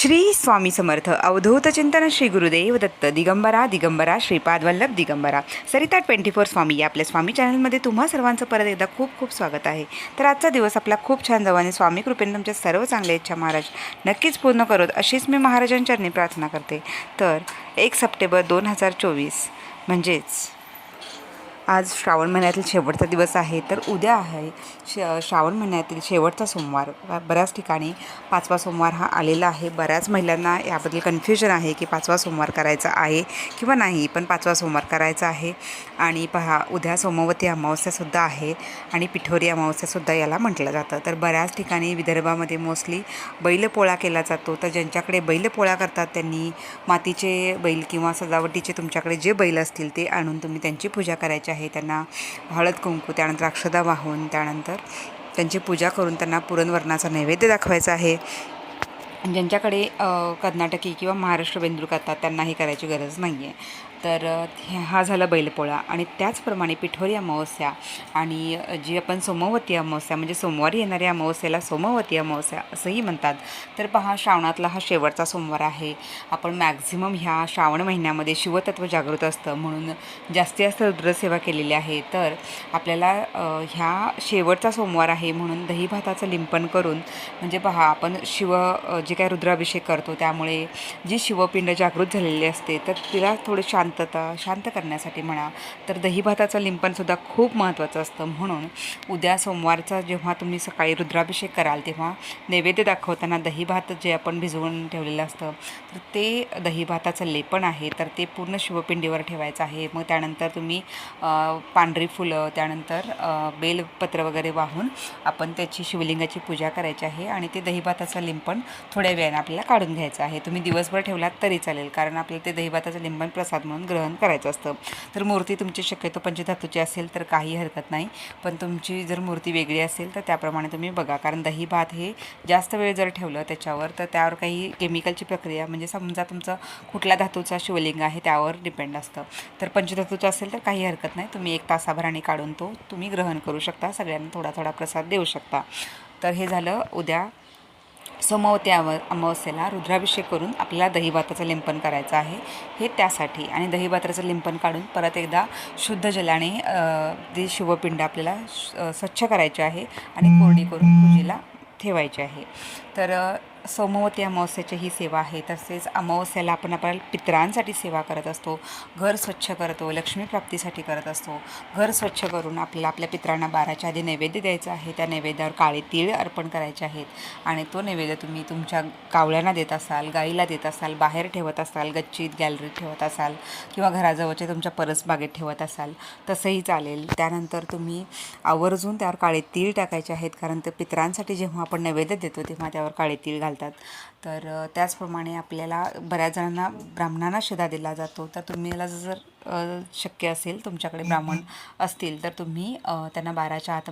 श्री स्वामी समर्थ. अवधूत चिंतन Shri Gurudev Datta. Digambara Digambara Shripad Vallabh Digambara. Sarita twenty four स्वामी या आपल्या स्वामी चॅनलमध्ये तुम्हा सर्वांचं परत एकदा खूप खूप स्वागत आहे. तर आजचा दिवस आपला खूप छान जावा आणि स्वामी कृपेने तुमच्या सर्व चांगल्या इच्छा महाराज नक्कीच पूर्ण करत अशीच मी महाराजांच्या प्रार्थना करते. तर एक सप्टेंबर दोन हजार चोवीस. म्हणजेच आज श्रावण महिन्यातील शेवटचा दिवस आहे तर उद्या आहे श श्रावण महिन्यातील शेवटचा सोमवार. बऱ्याच ठिकाणी पाचवा सोमवार हा आलेला आहे. बऱ्याच महिलांना याबद्दल कन्फ्युजन आहे की पाचवा सोमवार करायचा आहे किंवा नाही पण पाचवा सोमवार करायचा आहे. आणि पहा उद्या सोमवती अमावस्यासुद्धा आहे आणि पिठोरी अमावस्यासुद्धा याला म्हटलं जातं. तर बऱ्याच ठिकाणी विदर्भामध्ये मोस्टली बैलपोळा केला जातो. तर ज्यांच्याकडे बैलपोळा करतात त्यांनी मातीचे बैल किंवा सजावटीचे तुमच्याकडे जे बैल असतील ते आणून तुम्ही त्यांची पूजा करायची आहे. त्यांना हळद कुंकू त्यानंतर अक्षदा वाहून त्यानंतर त्यांची पूजा करून त्यांना पुरणवर्णाचा नैवेद्य दाखवायचा आहे. ज्यांच्याकडे कर्नाटकी किंवा महाराष्ट्र बेंदूर करतात त्यांनाही करायची गरज नाही आहे तर हा झाला बैलपोळा. आणि त्याचप्रमाणे पिठोरी अमावस्या आणि जी आपण सोमवती अमावस्या म्हणजे सोमवारी येणाऱ्या अमावस्याला सोमवती अमावस्या असंही म्हणतात. तर पहा श्रावणातला हा शेवटचा सोमवार आहे. आपण मॅक्झिमम ह्या श्रावण महिन्यामध्ये शिवतत्व जागृत असतं म्हणून जास्तीत जास्त रुद्रसेवा केलेली आहे. तर आपल्याला ह्या शेवटचा सोमवार आहे म्हणून दही भाताचं लिंपन करून म्हणजे पहा आपण शिव जे काय रुद्राभिषेक करतो त्यामुळे जी शिवपिंड जागृत झालेली असते तर तिला थोडी शांतता शांत करण्यासाठी म्हणा तर दहीभाताचं लिंपणसुद्धा लिंपनसुद्धा खूप महत्त्वाचं असतं. म्हणून उद्या सोमवारचा जेव्हा तुम्ही सकाळी रुद्राभिषेक कराल तेव्हा नैवेद्य दाखवताना दहीभात जे आपण भिजवून ठेवलेलं असतं तर ते दहीभाताचं लेपण आहे तर ते पूर्ण शिवपिंडीवर ठेवायचं आहे. मग त्यानंतर तुम्ही पांढरी फुलं त्यानंतर बेलपत्र वगैरे वाहून आपण त्याची शिवलिंगाची पूजा करायची आहे आणि ते दहीभाताचं लिंपण थोड्या वेळाने आपल्याला काढून घ्यायचं आहे. तुम्ही दिवसभर ठेवलात तरी चालेल कारण आपल्याला ते दहीभाताचं लिंपण प्रसाद म्हणून ग्रहण करायचं असतं. तर मूर्ती तुमची शक्यतो पंचधातूची असेल तर काही हरकत नाही. पण तुमची जर मूर्ती वेगळी असेल तर त्याप्रमाणे तुम्ही बघा. कारण दही भात हे जास्त वेळ जर ठेवलं त्याच्यावर तर त्यावर काही केमिकलची प्रक्रिया म्हणजे समजा तुमचं कुठल्या धातूचा शिवलिंग आहे त्यावर डिपेंड असतं. तर पंचधातूचं असेल तर काही हरकत नाही. तुम्ही एक तासाभराने काढून तो तुम्ही ग्रहण करू शकता. सगळ्यांना थोडा थोडा प्रसाद देऊ शकता. तर हे झालं उद्या सोमवती अव अमावस्येला रुद्राभिषेक करून आपल्याला दहीभाताचं लिंपन करायचं आहे. हे त्यासाठी आणि दहीभाताचं लिंपन काढून परत एकदा शुद्ध जलाने जे शिवपिंड आपल्याला स्वच्छ करायचे आहे आणि कोरडी करून पूजेला ठेवायची आहे. तर सोमवती अमावस्याची ही सेवा आहे. तसेच अमावस्याला आपण आपल्या पितरांसाठी सेवा करत असतो. घर स्वच्छ करतो लक्ष्मीप्राप्तीसाठी करत असतो. घर स्वच्छ करून आपल्याला आपल्या पितरांना बाराच्या आधी नैवेद्य द्यायचा आहे. त्या नैवेद्यावर काळे तीळ अर्पण करायचे आहेत. आणि तो नैवेद्य तुम्ही तुमच्या कावळ्यांना देत असाल गाईला देत असाल बाहेर ठेवत असाल गच्चीत गॅलरीत ठेवत असाल किंवा घराजवळच्या तुमच्या परसबागेत ठेवत असाल तसंही चालेल. त्यानंतर तुम्ही आवर्जून त्यावर काळे तीळ टाकायचे आहेत. कारण ते पितरांसाठी जेव्हा आपण नैवेद्य देतो तेव्हा त्यावर काळे तीळ घालतात. तर त्याचप्रमाणे आपल्याला बऱ्याच जणांना ब्राह्मणांना शिधा दिला जातो. तर तुम्हाला जर अ, शक्य असेल तुमच्याकडे ब्राह्मण असतील तर तुम्ही त्यांना बाराच्या आत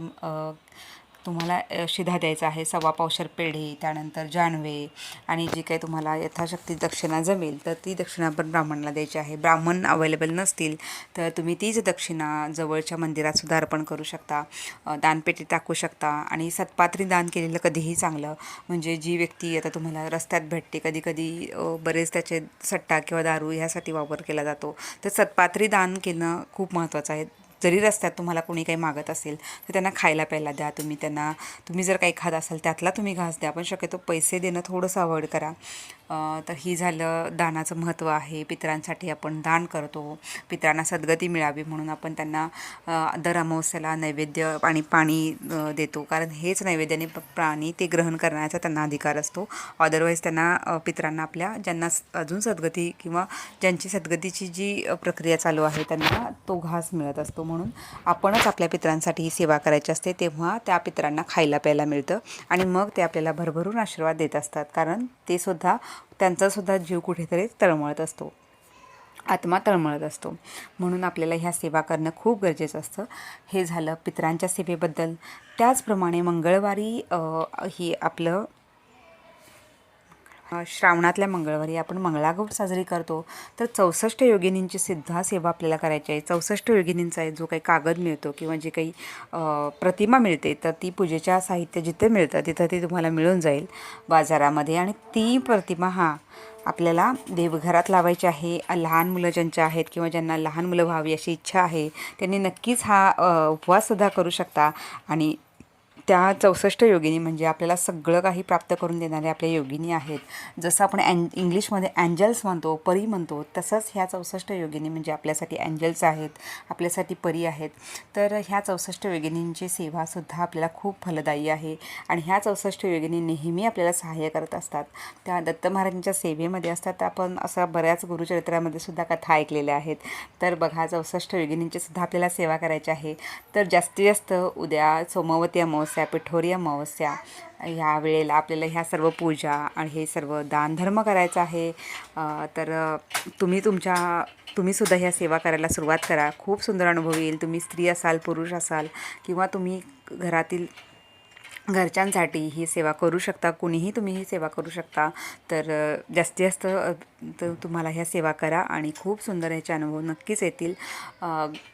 तुम्हाला शिधा द्यायचा आहे. सव्वा पावशर पेढे त्यानंतर जानवे आणि जी काही तुम्हाला यथाशक्ती दक्षिणा जमेल तर ती दक्षिणा पण ब्राह्मणाला द्यायची आहे. ब्राह्मण अवेलेबल नसतील तर तुम्ही तीच दक्षिणा जवळच्या मंदिरात सुद्धा अर्पण करू शकता दानपेटी दानपेटीत टाकू शकता आणि सत्पात्री दान केलेलं कधीही चांगलं. म्हणजे जी व्यक्ती आता तुम्हाला रस्त्यात भेटते कधी कधी बरेच त्याचे सट्टा किंवा दारू ह्यासाठी वापर केला जातो. तर सत्पात्री दान केलं खूप महत्त्वाचं आहे. जरी रस्त्यात तुम्हाला कोणी काही मागत असेल तर त्यांना खायला प्यायला द्या. तुम्ही त्यांना तुम्ही जर काही खात असाल त्यातला तुम्ही घास द्या. पण शक्यतो पैसे देणं थोडंसं अवॉइड करा. तर ही झालं दानाचं महत्त्व आहे पितरांसाठी आपण दान करतो पितरांना सद्गती मिळावी म्हणून आपण त्यांना दर अमावस्याला नैवेद्य आणि पाणी देतो. कारण हेच नैवेद्याने प्राणी ते ग्रहण करण्याचा त्यांना अधिकार असतो. अदरवाईज त्यांना पितरांना आपल्या ज्यांना अजून सद्गती किंवा ज्यांची सद्गतीची जी प्रक्रिया चालू आहे त्यांना तो घास मिळत असतो म्हणून आपणच आपल्या पितरांसाठी ही सेवा करायची असते. तेव्हा त्या पितरांना खायला प्यायला मिळतं आणि मग ते आपल्याला भरभरून आशीर्वाद देत असतात. कारण ते सुद्धा त्यांचासुद्धा जीव कुठेतरी तळमळत असतो. आत्मा तळमळत असतो. म्हणून आपल्याला ह्या सेवा करणं खूप गरजेचं असतं. हे झालं पितरांच्या सेवेबद्दल. त्याचप्रमाणे मंगळवारी हे ही आपलं श्रावणातल्या मंगळवारी आपण मंगळागौर साजरी करतो तर चौसष्ट योगिनींची सिद्धा सेवा आपल्याला करायची आहे. चौसष्ट योगिनींचा आहे जो काही कागद मिळतो किंवा जे काही प्रतिमा मिळते तर ती पूजेच्या साहित्य जिथे मिळतं तिथं ती तुम्हाला मिळून जाईल बाजारामध्ये. आणि ती प्रतिमा हा आपल्याला देवघरात लावायची आहे. लहान मुलं ज्यांच्या आहेत किंवा ज्यांना लहान मुलं व्हावी अशी इच्छा आहे त्यांनी नक्कीच हा उपवाससुद्धा करू शकता. आणि त्या चौसष्ट योगिनी म्हणजे आपल्याला सगळं काही प्राप्त करून देणारे आपल्या योगिनी आहेत. जसं आपण अँज इंग्लिशमध्ये अँजल्स म्हणतो परी म्हणतो तसंच ह्या चौसष्ट योगिनी म्हणजे आपल्यासाठी अँजल्स आहेत आपल्यासाठी परी आहेत. तर ह्या चौसष्ट योगिनींची सेवासुद्धा आपल्याला खूप फलदायी आहे आणि ह्या चौसष्ट योगिनी नेहमी आपल्याला सहाय्य करत असतात. त्या दत्त महाराजांच्या सेवेमध्ये असतात. आपण असं बऱ्याच गुरुचरित्रामध्ये सुद्धा कथा ऐकलेल्या आहेत. तर बघा चौसष्ट योगिनींची सुद्धा आपल्याला सेवा करायची आहे. तर जास्तीत जास्त उद्या सोमवती अमावस्या पिठोरी अमावस्या. ह्या वेळेला आपल्याला ह्या सर्व पूजा आणि हे सर्व दानधर्म करायचं आहे. तर तुम्ही तुमच्या तुम्हीसुद्धा ह्या सेवा करायला सुरुवात करा. खूप सुंदर अनुभव येईल. तुम्ही स्त्री असाल पुरुष असाल किंवा तुम्ही घरातील घरच्यांसाठी ही सेवा करू शकता कुणीही तुम्ही ही सेवा करू शकता. तर जास्तीत जास्त तुम्हाला ह्या सेवा करा आणि खूप सुंदर ह्याचे अनुभव नक्कीच येतील.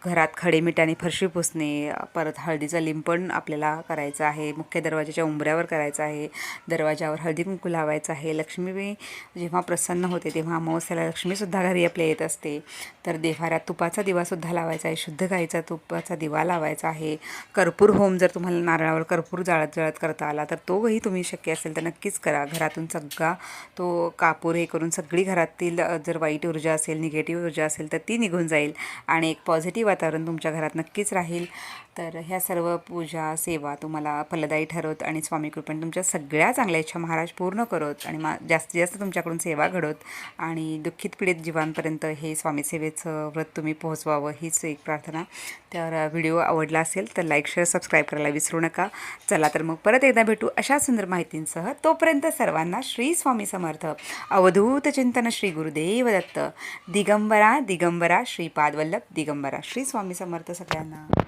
घरात खडे मिठाने फरशी पुसणे परत हळदीचं लिंपण आपल्याला करायचं आहे. मुख्य दरवाजाच्या उंबऱ्यावर करायचं आहे. दरवाजावर हळदी कुंकू लावायचं आहे. लक्ष्मी जेव्हा प्रसन्न होते तेव्हा अमावस्याला लक्ष्मीसुद्धा घरी आपल्या येत असते. तर देव्हाऱ्यात तुपाचा दिवासुद्धा लावायचा आहे. शुद्ध गाईचा तुपाचा दिवा लावायचा आहे. कर्पूर होम जर तुम्हाला नारळावर कर्पूर जाळत जळत करता आला तर तोही तुम्ही शक्य असेल तर नक्कीच करा. घरातून सगळा तो कापूर हे करून सगळी घरातील जर वाईट ऊर्जा असेल निगेटिव्ह ऊर्जा असेल तर ती निघून जाईल आणि एक पॉझिटिव्ह वातावरण तुमच्या घरात नक्कीच राहील. तर ह्या सर्व पूजा सेवा तुम्हाला फलदायी ठरवत आणि स्वामी कृपेने तुमच्या सगळ्या चांगल्या इच्छा महाराज पूर्ण करत आणि मा जास्तीत जास्त तुमच्याकडून सेवा घडवत आणि दुःखित पीडित जीवांपर्यंत हे स्वामीसेवेचं व्रत तुम्ही पोहोचवावं हीच एक प्रार्थना. तर व्हिडिओ आवडला असेल तर लाईक शेअर सबस्क्राईब करायला विसरू नका. चला तर मग परत एकदा भेटू अशा सुंदर माहितींसह. तोपर्यंत सर्वांना श्री स्वामी समर्थ. अवधूत चिंतन श्री गुरुदेव दत्त. दिगंबरा दिगंबरा श्रीपाद वल्लभ दिगंबरा. श्री स्वामी समर्थ सगळ्यांना.